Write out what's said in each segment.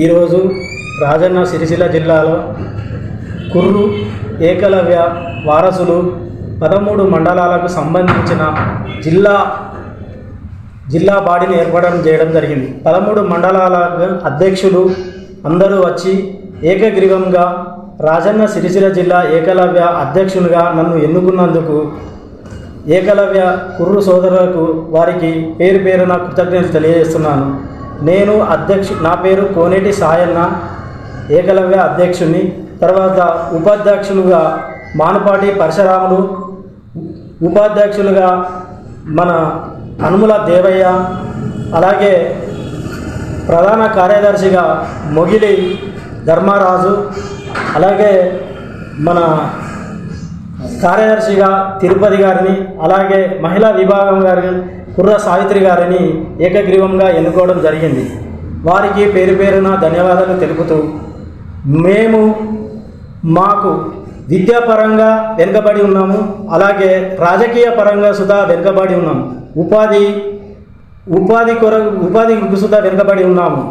ఈరోజు రాజన్న సిరిసిల్ల జిల్లాలో కుర్రు ఏకలవ్య వారసులు పదమూడు మండలాలకు సంబంధించిన జిల్లా జిల్లా బాడీని ఏర్పడడం చేయడం జరిగింది. పదమూడు మండలాల అధ్యక్షులు అందరూ వచ్చి ఏకగ్రీవంగా రాజన్న సిరిసిల్ల జిల్లా ఏకలవ్య అధ్యక్షులుగా నన్ను ఎన్నుకున్నందుకు ఏకలవ్య కుర్రు సోదరులకు వారికి పేరు పేరున కృతజ్ఞతలు తెలియజేస్తున్నాను. నేను అధ్యక్షు నా పేరు కోనేటి సాయన్న ఏకలవ్య అధ్యక్షుని తర్వాత ఉపాధ్యక్షులుగా మానుపాటి పరశురాములు ఉపాధ్యక్షులుగా మన అనుముల దేవయ్య అలాగే ప్రధాన కార్యదర్శిగా మొగిలి ధర్మరాజు అలాగే మన కార్యదర్శిగా తిరుపతి గారిని అలాగే మహిళా విభాగం గారిని కుర్ర సావిత్రి గారిని ఏకగ్రీవంగా ఎన్నుకోవడం జరిగింది. వారికి పేరు పేరున ధన్యవాదాలు తెలుపుతూ మేము మాకు విద్యాపరంగా వెనుకబడి ఉన్నాము అలాగే రాజకీయ పరంగా సుధా వెనుకబడి ఉన్నాము. ఉపాధి ఉపాధి కొర ఉపాధి సుధా వెనుకబడి ఉన్నాము.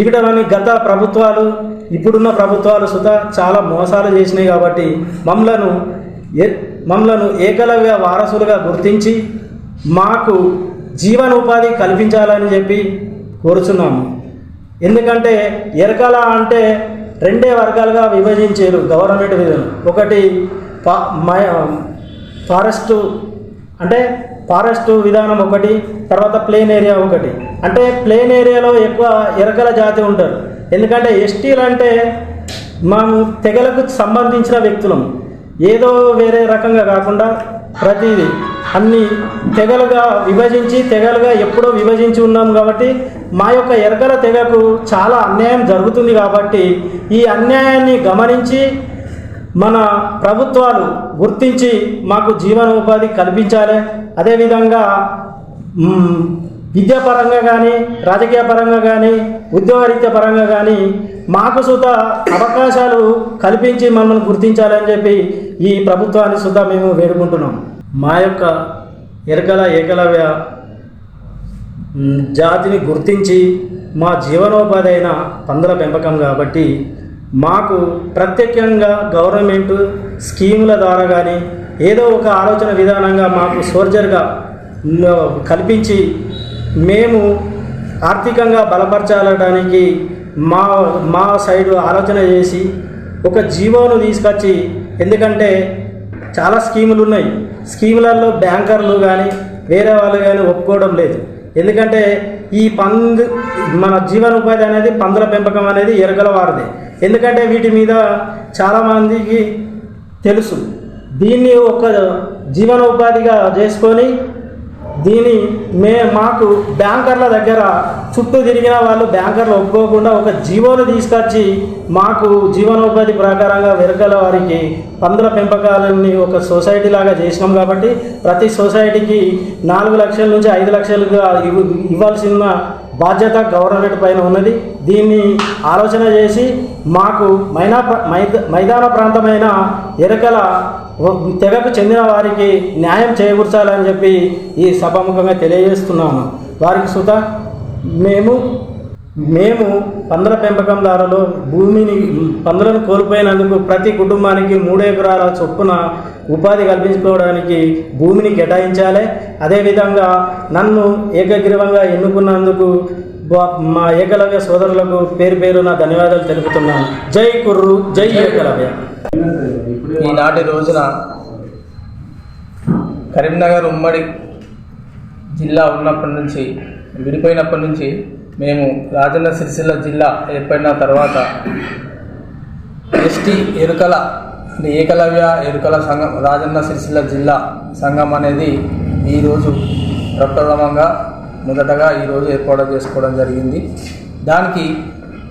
ఇవిడలోని గత ప్రభుత్వాలు ఇప్పుడున్న ప్రభుత్వాలు సుధా చాలా మోసాలు చేసినాయి కాబట్టి మమ్మలను మమ్మలను ఏకలవ్య వారసులుగా గుర్తించి మాకు జీవనోపాధి కల్పించాలని చెప్పి కోరుచున్నాము. ఎందుకంటే ఎరకల అంటే రెండే వర్గాలుగా విభజించారు గవర్నమెంట్ విధానం ఒకటి ఫారెస్ట్ అంటే ఫారెస్ట్ విధానం ఒకటి తర్వాత ప్లేన్ ఏరియా ఒకటి. అంటే ప్లేన్ ఏరియాలో ఎక్కువ ఎరకల జాతి ఉంటారు. ఎందుకంటే ఎస్టీలు అంటే మనం తెగలకు సంబంధించిన వ్యక్తులం. ఏదో వేరే రకంగా కాకుండా ప్రతిదీ. అన్ని తెగలుగా విభజించి తెగలుగా ఎప్పుడో విభజించి ఉన్నాం కాబట్టి మా యొక్క ఎరకల తెగకు చాలా అన్యాయం జరుగుతుంది కాబట్టి ఈ అన్యాయాన్ని గమనించి మన ప్రభుత్వాలు గుర్తించి మాకు జీవనోపాధి కల్పించాలి. అదేవిధంగా విద్యాపరంగా కానీ రాజకీయ పరంగా కానీ ఉద్యోగరీత్య పరంగా కానీ మాకు సుత అవకాశాలు కల్పించి మమ్మల్ని గుర్తించాలని చెప్పి ఈ ప్రభుత్వాన్ని సుత మేము వేడుకుంటున్నాం. మా యొక్క ఎరకల ఏకలవ్య జాతిని గుర్తించి మా జీవనోపాధి అయిన పందుల పెంపకం కాబట్టి మాకు ప్రత్యేకంగా గవర్నమెంట్ స్కీముల ద్వారా కానీ ఏదో ఒక ఆలోచన విధానంగా మాకు సోర్జర్గా కల్పించి మేము ఆర్థికంగా బలపరచాలడానికి మా మా సైడు ఆలోచన చేసి ఒక జీవోను తీసుకొచ్చి ఎందుకంటే చాలా స్కీములు ఉన్నాయి. స్కీములలో బ్యాంకర్లు కానీ వేరే వాళ్ళు కానీ ఒప్పుకోవడం లేదు. ఎందుకంటే ఈ పందు మన జీవనోపాధి అనేది పందుల పెంపకం అనేది ఎరగల వారిది. ఎందుకంటే వీటి మీద చాలామందికి తెలుసు. దీన్ని ఒక జీవనోపాధిగా చేసుకొని దీని మే మాకు బ్యాంకర్ల దగ్గర చుట్టూ తిరిగిన వాళ్ళు బ్యాంకర్లు ఒప్పుకోకుండా ఒక జీవోను తీసుకొచ్చి మాకు జీవనోపాధి ప్రకారంగా వెరకల వారికి పందుల పెంపకాలని ఒక సొసైటీ లాగా చేసినాం కాబట్టి ప్రతి సొసైటీకి నాలుగు లక్షల నుంచి ఐదు లక్షలుగా ఇవ్వాల్సిన బాధ్యత గవర్నమెంట్ పైన ఉన్నది. దీన్ని ఆలోచన చేసి మాకు మైనా మైదాన ప్రాంతమైన ఎరకల తెగకు చెందిన వారికి న్యాయం చేకూర్చాలని చెప్పి ఈ సభాముఖంగా తెలియజేస్తున్నాము వారికి సుత మేము మేము పందుల పెంపకందారులు భూమిని పందులను కోల్పోయినందుకు ప్రతి కుటుంబానికి మూడు ఎకరాల చొప్పున ఉపాధి కల్పించుకోవడానికి భూమిని కేటాయించాలి. అదేవిధంగా నన్ను ఏకగ్రీవంగా ఎన్నుకున్నందుకు మా ఏకలవ్య సోదరులకు పేరు పేరు నా ధన్యవాదాలు తెలుపుతున్నాను. జై కుర్రు జై ఏకలవ్య. ఈనాటి రోజున కరీంనగర్ ఉమ్మడి జిల్లా ఉన్నప్పటి నుంచి విడిపోయినప్పటి నుంచి మేము రాజన్న సిరిసిల్ల జిల్లా ఏర్పడిన తర్వాత ఎస్టీ ఎరుకల అంటే ఏకలవ్య ఎరుకల సంఘం రాజన్న సిరిసిల్ల జిల్లా సంఘం అనేది ఈరోజు ప్రప్రథమంగా మొదటగా ఈరోజు ఏర్పాటు చేసుకోవడం జరిగింది. దానికి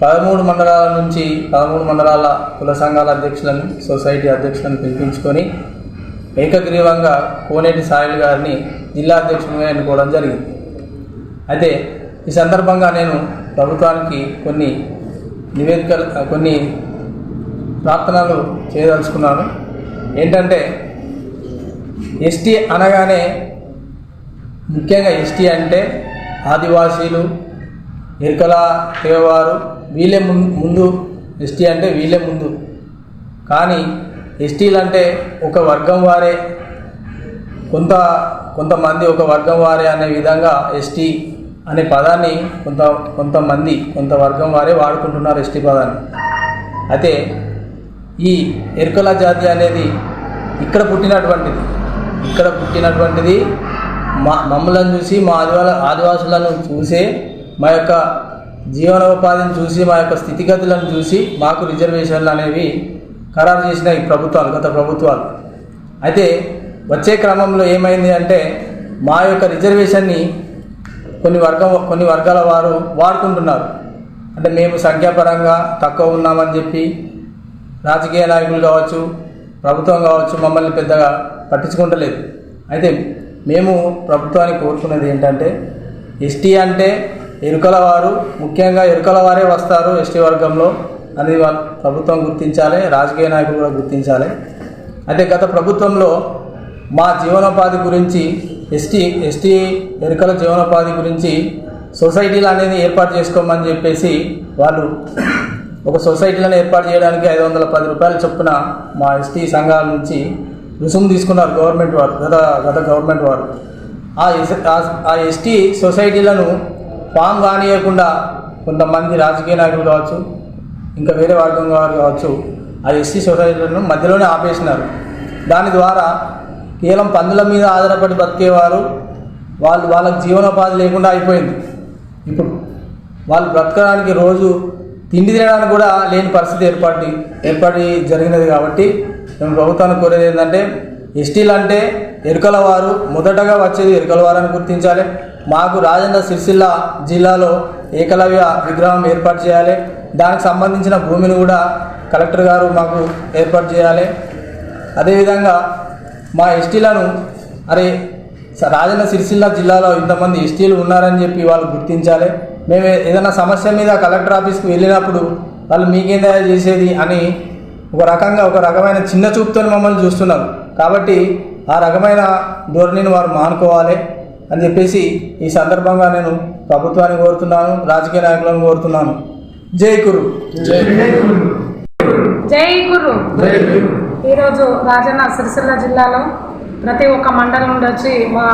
పదమూడు మండలాల నుంచి పదమూడు మండలాల కుల సంఘాల అధ్యక్షులను సొసైటీ అధ్యక్షులను పిలిపించుకొని ఏకగ్రీవంగా కోనేటి సాయిల్ గారిని జిల్లా అధ్యక్షునిగా ఎన్నుకోవడం జరిగింది. అయితే ఈ సందర్భంగా నేను ప్రభుత్వానికి కొన్ని నివేదికలు కొన్ని ప్రార్థనలు చేయదలుచుకున్నాను. ఏంటంటే ఎస్టీ అనగానే ముఖ్యంగా ఎస్టీ అంటే ఆదివాసీలు ఇరుకల తెగవారు వీళ్ళే ముందు ఎస్టీ అంటే వీళ్ళే ముందు. కానీ ఎస్టీలు అంటే ఒక వర్గం వారే. కొంత కొంతమంది ఒక వర్గం వారే అనే విధంగా ఎస్టీ అనే పదాన్ని కొంత కొంతమంది కొంత వర్గం వారే వాడుకుంటున్నారు ఎస్టీ పదాన్ని. అయితే ఈ ఎరుకల జాతి అనేది ఇక్కడ పుట్టినటువంటిది. ఇక్కడ పుట్టినటువంటిది మా మమ్మలను చూసి మా ఆదివాల ఆదివాసులను చూసే మా యొక్క జీవనోపాధిని చూసి మా యొక్క స్థితిగతులను చూసి మాకు రిజర్వేషన్లు అనేవి ఖరారు చేసిన ఈ ప్రభుత్వాలు గత ప్రభుత్వాలు. అయితే వచ్చే క్రమంలో ఏమైంది అంటే మా యొక్క రిజర్వేషన్ని కొన్ని వర్గం కొన్ని వర్గాల వారు వాడుకుంటున్నారు. అంటే మేము సంఖ్యాపరంగా తక్కువ ఉన్నామని చెప్పి రాజకీయ నాయకులు కావచ్చు ప్రభుత్వం కావచ్చు మమ్మల్ని పెద్దగా పట్టించుకుంటలేదు. అయితే మేము ప్రభుత్వానికి కోరుకునేది ఏంటంటే ఎస్టీ అంటే ఎరుకల వారు ముఖ్యంగా ఎరుకల వారే వస్తారు ఎస్టీ వర్గంలో అనేది వాళ్ళు ప్రభుత్వం గుర్తించాలి రాజకీయ నాయకులు కూడా గుర్తించాలి. అయితే గత ప్రభుత్వంలో మా జీవనోపాధి గురించి ఎస్టీ ఎస్టీ ఎరుకల జీవనోపాధి గురించి సొసైటీలు అనేది ఏర్పాటు చేసుకోమని చెప్పేసి వాళ్ళు ఒక సొసైటీలను ఏర్పాటు చేయడానికి ఐదు వందల పది రూపాయల చొప్పున మా ఎస్టీ సంఘాల నుంచి రుసుము తీసుకున్నారు గవర్నమెంట్ వారు గత గత గవర్నమెంట్ వారు. ఆ ఆ- ఆ ఎస్టీ సొసైటీలను ఫామ్ కానియకుండా కొంతమంది రాజకీయ నాయకులు కావచ్చు ఇంకా వేరే వర్గం వారు కావచ్చు ఆ ఎస్టీ సొసైటీలను మధ్యలోనే ఆపేసినారు. దాని ద్వారా కేవలం పందుల మీద ఆధారపడి బతికేవారు వాళ్ళు వాళ్ళకి జీవనోపాధి లేకుండా అయిపోయింది. ఇప్పుడు వాళ్ళు బ్రతకడానికి రోజు తిండి తినడానికి కూడా లేని పరిస్థితి ఏర్పడి ఏర్పడి జరిగినది కాబట్టి మేము ప్రభుత్వానికి కోరేది ఏంటంటే ఎస్టీలు అంటే ఎరుకల వారు మొదటగా వచ్చేది ఎరుకల వారని గుర్తించాలి. మాకు రాజేంద్ర సిరిసిల్ల జిల్లాలో ఏకలవ్య విగ్రహం ఏర్పాటు చేయాలి. దానికి సంబంధించిన భూమిని కూడా కలెక్టర్ గారు మాకు ఏర్పాటు చేయాలి. అదేవిధంగా మా ఎస్టీలను అరే రాజన్న సిరిసిల్ల జిల్లాలో ఇంతమంది ఎస్టీలు ఉన్నారని చెప్పి వాళ్ళు గుర్తించాలి. మేము ఏదైనా సమస్య మీద కలెక్టర్ ఆఫీస్కి వెళ్ళినప్పుడు వాళ్ళు మీకేందా చేసేది అని ఒక రకంగా ఒక రకమైన చిన్న చూపుతో మమ్మల్ని చూస్తున్నారు. కాబట్టి ఆ రకమైన ధోరణిని వారు మానుకోవాలి అని చెప్పేసి ఈ సందర్భంగా నేను ప్రభుత్వాన్ని కోరుతున్నాను రాజకీయ నాయకులను కోరుతున్నాను. జై కురు జై గురు. ఈరోజు రాజన్న సిరిసిల్ల జిల్లాలో ప్రతి ఒక్క మండలం నుండి వచ్చి మా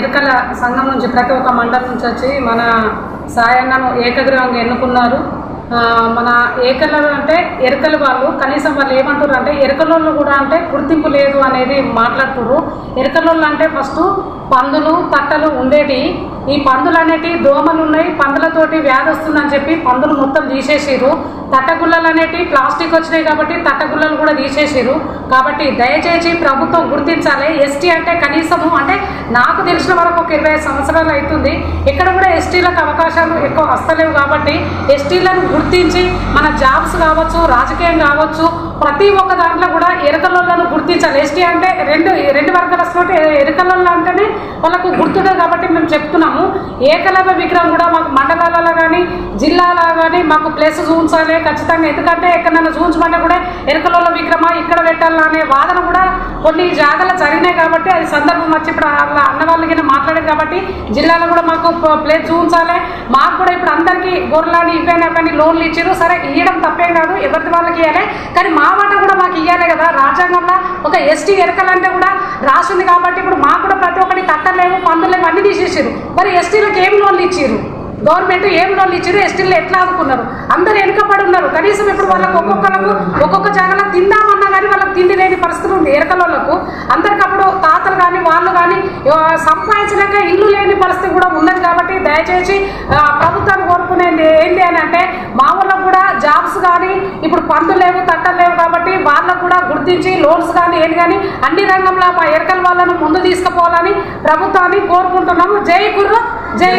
ఎరుకల సంఘం నుంచి ప్రతి ఒక్క మండలం నుంచి వచ్చి మన సాయన్నను ఏకగ్రీవంగా ఎన్నుకున్నారు. మన ఏకలు అంటే ఎరుకలు వాళ్ళు కనీసం వాళ్ళు ఏమంటారు అంటే ఎరుకలోళ్ళు కూడా అంటే గుర్తింపు లేదు అనేది మాట్లాడుతుర్రు. ఎరుకలోళ్ళు అంటే ఫస్ట్ పందులు తట్టలు ఉండేటి ఈ పందులు అనేటివి దోమలు ఉన్నాయి పందులతోటి వ్యాధి వస్తుందని చెప్పి పందులు మొత్తం తీసేసిర్రు. తట్టగుల్లలు అనేటివి ప్లాస్టిక్ వచ్చినాయి కాబట్టి తట్టగుల్లలు కూడా తీసేసిర్రు. కాబట్టి దయచేసి ప్రభుత్వం గుర్తించాలి. ఎస్టీ అంటే కనీసము అంటే నాకు తెలిసిన వరకు ఒక ఇరవై సంవత్సరాలు అవుతుంది ఇక్కడ కూడా ఎస్టీలకు అవకాశాలు ఎక్కువ వస్తలేవు కాబట్టి ఎస్టీలను గుర్తించి మన జాబ్స్ కావచ్చు రాజకీయం కావచ్చు ప్రతి ఒక్క దాంట్లో కూడా ఎరకలను గుర్తించాలి. ఎస్టీ అంటే రెండు రెండు వర్గాల వస్తున్నట్టు ఎరకలలో అంటేనే వాళ్ళకు గుర్తుండదు కాబట్టి మేము చెప్తున్నాం. చెప్తున్నాము ఏకలవ్య విగ్రహం కూడా మాకు మండలాలలో కానీ జిల్లాలో కానీ మాకు ప్లేస్ చూపించాలి. ఖచ్చితంగా ఎందుకంటే ఎక్కడైనా చూపించమంటే కూడా ఎరకలలో విగ్రహం ఇక్కడ పెట్టాలా అనే వాదన కూడా కొన్ని జాగాలు జరిగినాయి కాబట్టి అది సందర్భం వచ్చి ఇప్పుడు అలా అన్న వాళ్ళకైనా మాట్లాడారు కాబట్టి జిల్లాలో కూడా మాకు ప్లేస్ చూపించాలి. మాకు కూడా ఇప్పుడు అందరికీ గొర్రెలని ఇవైనా కానీ లోన్లు ఇచ్చారు. సరే ఇవ్వడం తప్పేం కాదు. ఎవరిది వాళ్ళకి ఇవ్వాలి కానీ మా వాట కూడా మాకు ఇవ్వాలి కదా. రాజ్యాంగంలో ఒక ఎస్టీ ఎరకలంటే కూడా రాసింది కాబట్టి ఇప్పుడు మాకు కూడా ప్రతి ఒక్కటి తట్టలేవు పందులేవు అన్ని తీసేసారు. మరి ఎస్టీలకు ఏం లోన్లు ఇచ్చారు గవర్నమెంట్ ఏం లోన్లు ఇచ్చారు ఎస్టీలు ఎట్లా ఆదుకున్నారు? అందరు వెనుక కనీసం ఇప్పుడు వాళ్ళకు ఒక్కొక్కళ్ళకు ఒక్కొక్క జాగాలో తిందామన్నా కానీ వాళ్ళకి తిండి లేని పరిస్థితి ఉంది. ఎరకలోళ్ళకు అందరికప్పుడు తాతలు కానీ వాళ్ళు కానీ సంపాదించలేక ఇల్లు లేని పరిస్థితి కూడా ఉన్నది కాబట్టి దయచేసి ప్రభుత్వాన్ని కోరుకునేది ఏంటి అని అంటే మా ఊళ్ళకు కూడా జాబ్స్ కానీ ఇప్పుడు పండ్లు లేవు తట్టలు లేవు కాబట్టి వాళ్ళకు కూడా గుర్తించి లోన్స్ కానీ ఏంటి కానీ అన్ని రంగంలో మా ఎరకల వాళ్ళను ముందు తీసుకుపోవాలని ప్రభుత్వాన్ని కోరుకుంటున్నాము. జై గురు జై